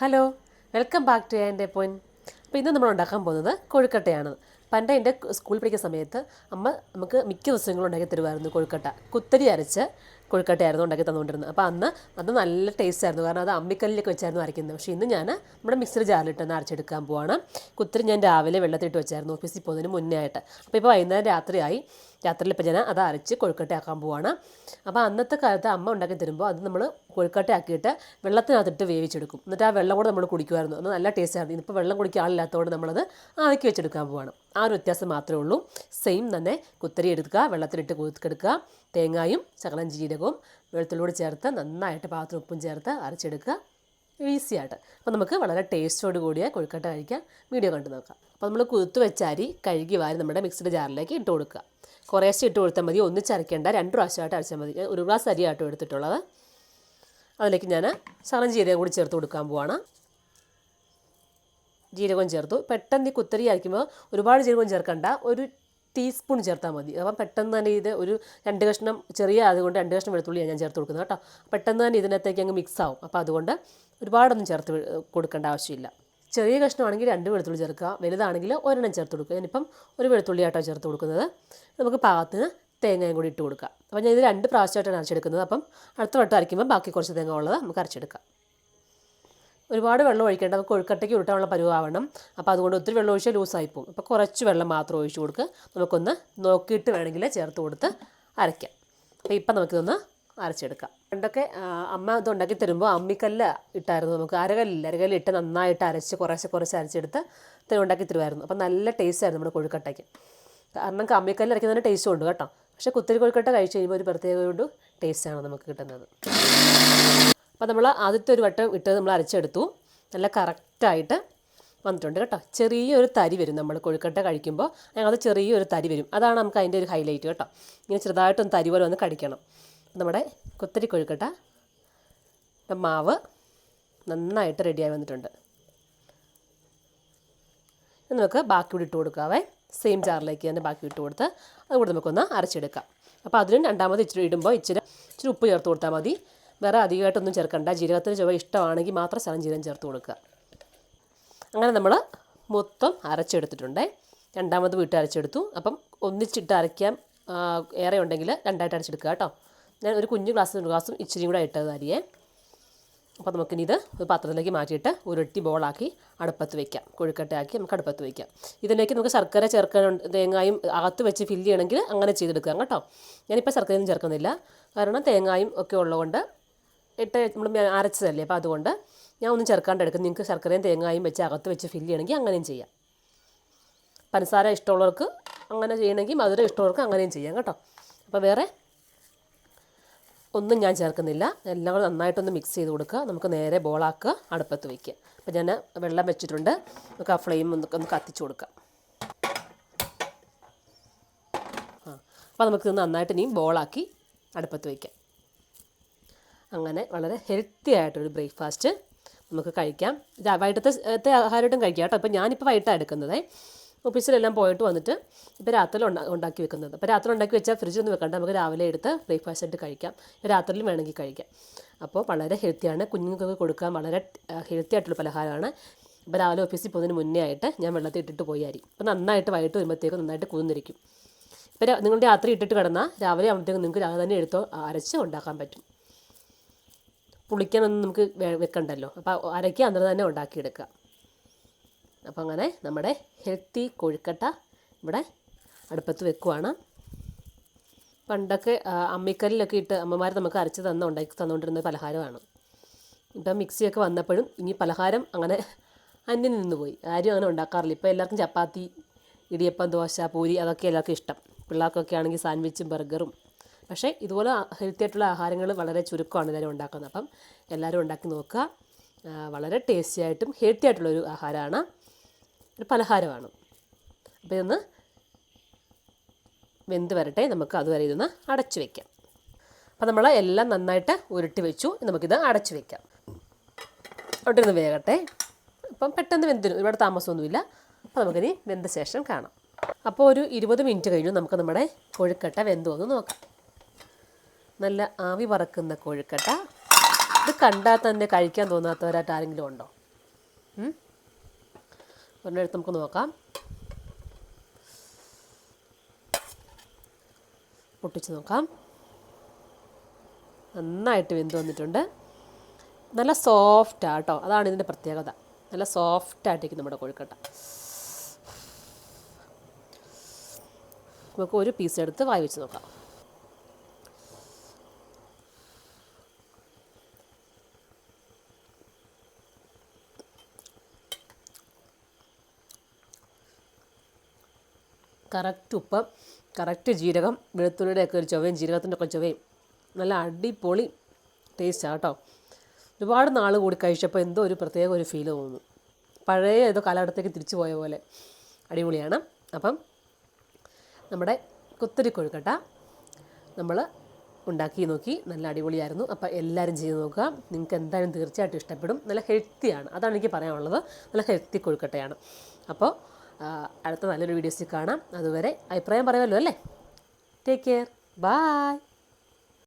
Hello welcome back to എന്റെ പൊൻ അപ്പോൾ ഇന്ന് നമ്മൾ ഉണ്ടാക്കാൻ പോകുന്നത് കൊഴുക്കട്ടയാണ്. പണ്ട് എന്റെ സ്കൂൾ പഠിക്കുന്ന സമയത്ത് അമ്മ നമുക്ക് മിക്ക ദിവസങ്ങളും ഉണ്ടാക്കി തരുമായിരുന്നു കൊഴുക്കട്ട. കുത്തരി അരച്ച് കൊഴുക്കട്ടയായിരുന്നു ഉണ്ടാക്കി തന്നുകൊണ്ടിരുന്നത്. അപ്പോൾ അന്ന് അത് നല്ല ടേസ്റ്റ് ആയിരുന്നു. കാരണം അത് അമ്മിക്കല്ലിലൊക്കെ വെച്ചായിരുന്നു അരയ്ക്കുന്നത്. പക്ഷേ ഇന്ന് ഞാൻ നമ്മുടെ മിക്സർ ജാറിലിട്ടൊന്ന് അരച്ചെടുക്കാൻ പോവാണ്. കുത്തരി ഞാൻ രാവിലെ വെള്ളത്തിലിട്ട് വെച്ചായിരുന്നു ഓഫീസിൽ പോകുന്നതിന് മുന്നേ ആയിട്ട്. അപ്പോൾ ഇപ്പോൾ വൈകുന്നേരം രാത്രിയായി. രാത്രിയിൽ ഇപ്പോൾ ഞാൻ അത് അരച്ച് കൊഴുക്കട്ടയാക്കാൻ പോവാണ്. അപ്പോൾ അന്നത്തെ കാലത്ത് അമ്മ ഉണ്ടാക്കി തരുമ്പോൾ അത് നമ്മൾ കൊഴുക്കട്ടയാക്കിയിട്ട് വെള്ളത്തിനകത്തിട്ട് വേവിച്ചെടുക്കും. എന്നിട്ട് ആ വെള്ളം കൂടെ നമ്മൾ കുടിക്കുമായിരുന്നു. അത് നല്ല ടേസ്റ്റ് ആയിരുന്നു. ഇതിപ്പോൾ വെള്ളം കുടിക്കാൻ ആളില്ലാത്തതുകൊണ്ട് നമ്മളത് ആവിക്ക് വെച്ചെടുക്കാൻ പോവാണ്. ആ ഒരു വ്യത്യാസം മാത്രമേ ഉള്ളൂ. സെയിം തന്നെ കുത്തരി എടുക്കുക വെള്ളത്തിലിട്ട് കുതിക്കെടുക്കുക തേങ്ങായും ശകലം ജീരകവും വെളുത്തുള്ളിയോട് ചേർത്ത് നന്നായിട്ട് പാത്രം ഉപ്പും ചേർത്ത് അരച്ചെടുക്കുക. ഈസി ആയിട്ട്. അപ്പോൾ നമുക്ക് വളരെ ടേസ്റ്റോട് കൂടിയ കൊഴുക്കട്ട കഴിക്കാം വീഡിയോ കണ്ടു നോക്കാം. അപ്പോൾ നമ്മൾ കുതിർത്ത് വെച്ച അരി കഴുകി വാരി നമ്മുടെ മിക്സ്ഡ് ജാറിലേക്ക് ഇട്ട് കൊടുക്കുക. കുറേശ്ശെ ഇട്ട് കൊടുത്താൽ മതി. ഒന്നിച്ചരയ്ക്കേണ്ട രണ്ട് പ്രാവശ്യമായിട്ട് അരച്ചാൽ മതി. ഒരു ഗ്ലാസ് അരിയാട്ടോ എടുത്തിട്ടുള്ളത്. അതിലേക്ക് ഞാൻ ശകലം ജീരകം കൂടി ചേർത്ത് കൊടുക്കാൻ പോവാണ്. ജീരകം ചേർത്തു. പെട്ടെന്ന് ഈ കുത്തരി അരയ്ക്കുമ്പോൾ ഒരുപാട് ജീരകം ചേർക്കണ്ട. ഒരു ടീസ്പൂൺ ചേർത്താൽ മതി. അപ്പം പെട്ടെന്ന് തന്നെ ഇത് ഒരു രണ്ട് കഷ്ണം ചെറിയ അതുകൊണ്ട് രണ്ട് കഷ്ണം വെളുത്തുള്ളിയാണ് ഞാൻ ചേർത്ത് കൊടുക്കുന്നത് കേട്ടോ. പെട്ടെന്ന് തന്നെ ഇതിനകത്തേക്ക് അങ്ങ് മിക്സ് ആവും. അപ്പോൾ അതുകൊണ്ട് ഒരുപാടൊന്നും ചേർത്ത് കൊടുക്കേണ്ട ആവശ്യമില്ല. ചെറിയ കഷ്ണമാണെങ്കിൽ രണ്ട് വെളുത്തുള്ളി ചേർക്കുക. വലുതാണെങ്കിൽ ഒരെണ്ണം ചേർത്ത് കൊടുക്കുക. ഞാനിപ്പം ഒരു വെളുത്തുള്ളി ആട്ടോ ചേർത്ത് കൊടുക്കുന്നത്. നമുക്ക് പാകത്തിന് തേങ്ങയും കൂടി ഇട്ട് കൊടുക്കുക അപ്പോൾ ഞാൻ ഇത് രണ്ട് പ്രാവശ്യമായിട്ടാണ് അരച്ചെടുക്കുന്നത്. അപ്പം അടുത്ത വട്ടം അരയ്ക്കുമ്പോൾ ബാക്കി കുറച്ച് തേങ്ങ ഉള്ളത് നമുക്ക് അരച്ചെടുക്കാം. ഒരുപാട് വെള്ളം ഒഴിക്കേണ്ട നമുക്ക് കൊഴുക്കട്ടയ്ക്ക് ഉരുട്ടാനുള്ള പരുവാവണം. അപ്പോൾ അതുകൊണ്ട് ഒത്തിരി വെള്ളം ഒഴിച്ചാൽ ലൂസായി പോകും. അപ്പോൾ കുറച്ച് വെള്ളം മാത്രം ഒഴിച്ച് കൊടുക്കുക നമുക്കൊന്ന് നോക്കിയിട്ട് വേണമെങ്കിൽ ചേർത്ത് കൊടുത്ത് അരയ്ക്കാം. അപ്പോൾ ഇപ്പം നമുക്കിതൊന്ന് അരച്ചെടുക്കാം. പണ്ടൊക്കെ അമ്മ ഇത് ഉണ്ടാക്കി തരുമ്പോൾ അമ്മിക്കല്ല് ഇട്ടായിരുന്നു. നമുക്ക് അരകല്ലില്ല? അരകല്ല് ഇട്ട് നന്നായിട്ട് അരച്ച് കുറേശ്ശെ കുറച്ച് അരച്ചെടുത്ത് തരും ഉണ്ടാക്കി തരുമായിരുന്നു അപ്പോൾ നല്ല ടേസ്റ്റ് ആയിരുന്നു നമ്മുടെ കൊഴുക്കട്ടയ്ക്ക്. കാരണം അമ്മിക്കല്ല് അരയ്ക്കുന്നതിന് ടേസ്റ്റും ഉണ്ട് കേട്ടോ. പക്ഷേ കുത്തിരി കൊഴുക്കട്ട കഴിച്ച് കഴിയുമ്പോൾ ഒരു പ്രത്യേക ഒരു ടേസ്റ്റാണ് നമുക്ക് കിട്ടുന്നത്. അപ്പോൾ നമ്മൾ ആദ്യത്തെ ഒരു വട്ടം ഇട്ട് നമ്മൾ അരച്ചെടുത്തു. നല്ല കറക്റ്റായിട്ട് വന്നിട്ടുണ്ട് കേട്ടോ. ചെറിയൊരു തരി വരും നമ്മൾ കൊഴുക്കട്ട കഴിക്കുമ്പോൾ. അത് ചെറിയൊരു തരി വരും. അതാണ് നമുക്ക് അതിന്റെ ഒരു ഹൈലൈറ്റ് കേട്ടോ. ഇങ്ങനെ ചെറുതായിട്ടൊന്ന് തരി പോലെ ഒന്ന് കടിക്കണം. നമ്മുടെ കുത്തരി കൊഴുക്കട്ട മാവ് നന്നായിട്ട് റെഡിയായി വന്നിട്ടുണ്ട്. നമുക്ക് ബാക്കി കൂടി ഇട്ട് കൊടുക്കാവേ. സെയിം ജാറിലേക്ക് തന്നെ ബാക്കി ഇട്ട് കൊടുത്ത് അതുകൂടെ നമുക്കൊന്ന് അരച്ചെടുക്കാം. അപ്പോൾ അതിനും രണ്ടാമത് ഇച്ചിരി ഇടുമ്പോൾ ഇച്ചിരി ഇച്ചിരി ഉപ്പ് ചേർത്ത് കൊടുത്താൽ മതി. വേറെ അധികമായിട്ടൊന്നും ചേർക്കണ്ട. ജീരകത്തിന് ചുവ ഇഷ്ടമാണെങ്കിൽ മാത്രം സ്ഥലം ജീരകം ചേർത്ത് കൊടുക്കുക. അങ്ങനെ നമ്മൾ മൊത്തം അരച്ചെടുത്തിട്ടുണ്ട്. രണ്ടാമത് വീട്ട് അരച്ചെടുത്തു. അപ്പം ഒന്നിച്ചിട്ട് അരയ്ക്കാൻ ഏറെ ഉണ്ടെങ്കിൽ രണ്ടായിട്ട് അരച്ചെടുക്കുക കേട്ടോ. ഞാൻ ഒരു കുഞ്ഞു ഗ്ലാസ് ഒരു ഗ്ലാസും ഇച്ചിരി കൂടെ ഇട്ടത് അരിയേ. അപ്പോൾ നമുക്കിനി ഇത് ഒരു പാത്രത്തിലേക്ക് മാറ്റിയിട്ട് ഉരുട്ടി ബോളാക്കി അടുപ്പത്ത് വയ്ക്കാം കൊഴുക്കട്ടയാക്കി നമുക്ക് അടുപ്പത്ത് വയ്ക്കാം ഇതിലേക്ക് നമുക്ക് ശർക്കര ചേർക്കാനുണ്ട് തേങ്ങായും അകത്ത് വെച്ച് ഫില്ല് ചെയ്യണമെങ്കിൽ അങ്ങനെ ചെയ്തെടുക്കാം കേട്ടോ. ഞാനിപ്പോൾ ശർക്കരയൊന്നും ചേർക്കുന്നില്ല. കാരണം തേങ്ങായും ഒക്കെ ഉള്ളതുകൊണ്ട് ഇട്ട് നമ്മൾ അരച്ചതല്ലേ? അപ്പോൾ അതുകൊണ്ട് ഞാൻ ഒന്നും ചേർക്കാണ്ട് എടുക്കും. നിങ്ങൾക്ക് ശർക്കരയും തേങ്ങായും വെച്ച് അകത്ത് വെച്ച് ഫില്ല് ചെയ്യണമെങ്കിൽ അങ്ങനെയും ചെയ്യാം. പഞ്ചസാര ഇഷ്ടമുള്ളവർക്ക് അങ്ങനെ ചെയ്യണമെങ്കിൽ മധുരം ഇഷ്ടമുള്ളവർക്ക് അങ്ങനെയും ചെയ്യാം കേട്ടോ. അപ്പോൾ വേറെ ഒന്നും ഞാൻ ചേർക്കുന്നില്ല. എല്ലാം കൂടെ നന്നായിട്ടൊന്ന് മിക്സ് ചെയ്ത് കൊടുക്കുക. നമുക്ക് നേരെ ബോളാക്കുക അടുപ്പത്ത് വയ്ക്കുക അപ്പോൾ ഞാൻ വെള്ളം വെച്ചിട്ടുണ്ട്. നമുക്ക് ആ ഫ്ലെയിം ഒന്ന് ഒന്ന് കത്തിച്ച് കൊടുക്കാം. ആ. അപ്പോൾ നമുക്ക് നന്നായിട്ട് ഇനിയും ബോളാക്കി അടുപ്പത്ത് വയ്ക്കാം അങ്ങനെ വളരെ ഹെൽത്തി ആയിട്ടൊരു ബ്രേക്ക്ഫാസ്റ്റ് നമുക്ക് കഴിക്കാം. വൈകിട്ടത്തെ ആഹാരമായിട്ടും കഴിക്കാം കേട്ടോ. അപ്പോൾ ഞാനിപ്പോൾ വൈകിട്ടാണ് എടുക്കുന്നത്. ഓഫീസിലെല്ലാം പോയിട്ട് വന്നിട്ട് ഇപ്പോൾ രാത്രി ഉണ്ടാ ഉണ്ടാക്കി വെക്കുന്നത്. അപ്പോൾ രാത്രി ഉണ്ടാക്കി വെച്ചാൽ ഫ്രിഡ്ജൊന്നും വെക്കണ്ട. നമുക്ക് രാവിലെ എടുത്ത് ബ്രേക്ക്ഫാസ്റ്റ് ആയിട്ട് കഴിക്കാം. രാത്രിയിലും വേണമെങ്കിൽ കഴിക്കാം. അപ്പോൾ വളരെ ഹെൽത്തിയാണ് കുഞ്ഞുങ്ങൾക്ക് കൊടുക്കാൻ വളരെ ഹെൽത്തി ആയിട്ടുള്ള പലഹാരമാണ്. ഇപ്പോൾ രാവിലെ ഓഫീസിൽ പോകുന്നതിന് മുന്നേ ആയിട്ട് ഞാൻ വെള്ളത്തിൽ ഇട്ടിട്ട് പോയി അരി. അപ്പോൾ നന്നായിട്ട് വൈകിട്ട് വരുമ്പോഴത്തേക്കും നന്നായിട്ട് കുതിർന്നിരിക്കും. ഇപ്പോൾ നിങ്ങൾ രാത്രി ഇട്ടിട്ട് കിടന്നാൽ രാവിലെ ആകുമ്പോഴത്തേക്കും നിങ്ങൾക്ക് രാവിലെ തന്നെ എടുത്തോ അരച്ച് ഉണ്ടാക്കാൻ പറ്റും. പുളിക്കാനൊന്നും നമുക്ക് വെക്കണ്ടല്ലോ. അപ്പോൾ അരയ്ക്ക് അന്നേരം തന്നെ ഉണ്ടാക്കിയെടുക്കുക. അപ്പോൾ അങ്ങനെ നമ്മുടെ ഹെൽത്തി കൊഴുക്കട്ട ഇവിടെ അടുപ്പത്ത് വെക്കുവാണ്. പണ്ടൊക്കെ അമ്മിക്കല്ലിലൊക്കെ ഇട്ട് അമ്മമാർ നമുക്ക് അരച്ച് തന്ന ഉണ്ടാക്കി തന്നുകൊണ്ടിരുന്ന പലഹാരമാണ്. ഇപ്പം മിക്സിയൊക്കെ വന്നപ്പോഴും ഇനി പലഹാരം അങ്ങനെ അന്യം നിന്ന് പോയി ആരും അങ്ങനെ ഉണ്ടാക്കാറില്ല. ഇപ്പോൾ എല്ലാവർക്കും ചപ്പാത്തി ഇടിയപ്പം ദോശ പൂരി അതൊക്കെ എല്ലാവർക്കും ഇഷ്ടം. പിള്ളേർക്കൊക്കെ ആണെങ്കിൽ സാൻഡ്വിച്ചും ബർഗറും. പക്ഷേ ഇതുപോലെ ഹെൽത്തി ആയിട്ടുള്ള ആഹാരങ്ങൾ വളരെ ചുരുക്കമാണ് എല്ലാവരും ഉണ്ടാക്കുന്നത്. അപ്പം എല്ലാവരും ഉണ്ടാക്കി നോക്കുക. വളരെ ടേസ്റ്റി ആയിട്ടും ഹെൽത്തി ആയിട്ടുള്ളൊരു ആഹാരമാണ്. ഒരു പലഹാരമാണ്. അപ്പോൾ ഇതൊന്ന് വെന്ത് വരട്ടെ. നമുക്ക് അതുവരെ ഇതൊന്ന് അടച്ചു വയ്ക്കാം അപ്പോൾ നമ്മൾ എല്ലാം നന്നായിട്ട് ഉരുട്ടി വെച്ചു. നമുക്കിത് അടച്ചു വയ്ക്കാം അവിടെ ഇരുന്ന് വേകട്ടെ. അപ്പം പെട്ടെന്ന് വെന്തിനും ഒരുപാട് താമസമൊന്നുമില്ല. അപ്പോൾ നമുക്കിനി വെന്ത ശേഷം കാണാം. അപ്പോൾ ഒരു ഇരുപത് മിനിറ്റ് കഴിഞ്ഞു. നമുക്ക് നമ്മുടെ കൊഴുക്കട്ട വെന്തോ എന്ന് നോക്കാം. നല്ല ആവി പറക്കുന്ന കൊഴുക്കട്ട. ഇത് കണ്ടാൽ തന്നെ കഴിക്കാൻ തോന്നാത്തവരായിട്ട് ആരെങ്കിലും ഉണ്ടോ ഒരെണ്ണം എടുത്ത് നമുക്ക് നോക്കാം. പൊട്ടിച്ച് നോക്കാം. നന്നായിട്ട് വെന്ത് വന്നിട്ടുണ്ട്. നല്ല സോഫ്റ്റാണ് കേട്ടോ അതാണ് ഇതിന്റെ പ്രത്യേകത. നല്ല സോഫ്റ്റായിട്ടിരിക്കും നമ്മുടെ കോഴിക്കട്ട. നമുക്ക് ഒരു പീസ് എടുത്ത് വായി വെച്ച് നോക്കാം. കറക്റ്റ് ഉപ്പ് കറക്റ്റ് ജീരകം വെളുത്തുള്ളിയുടെ ഒക്കെ ഒരു ചുവയും ജീരകത്തിന്റെ ഒക്കെ ചുവയും നല്ല അടിപൊളി ടേസ്റ്റാണ് കേട്ടോ. ഒരുപാട് നാൾ കൂടി കഴിച്ചപ്പോൾ എന്തോ ഒരു പ്രത്യേക ഒരു ഫീൽ തോന്നുന്നു. പഴയ ഏതോ കാലഘട്ടത്തേക്ക് തിരിച്ചു പോയ പോലെ അടിപൊളിയാണ്. അപ്പം നമ്മുടെ കുത്തരി കൊഴുക്കട്ട നമ്മൾ ഉണ്ടാക്കി നോക്കി. നല്ല അടിപൊളിയായിരുന്നു. അപ്പോൾ എല്ലാവരും ചെയ്ത് നോക്കുക. നിങ്ങൾക്ക് എന്തായാലും തീർച്ചയായിട്ടും ഇഷ്ടപ്പെടും. നല്ല ഹെൽത്തിയാണ് അതാണ് എനിക്ക് പറയാനുള്ളത്. നല്ല ഹെൽത്തി കൊഴുക്കട്ടയാണ്. അപ്പോൾ അടുത്ത നല്ലൊരു വീഡിയോസിൽ കാണാം. അതുവരെ അഭിപ്രായം പറയുമല്ലോ അല്ലേ? Take care bye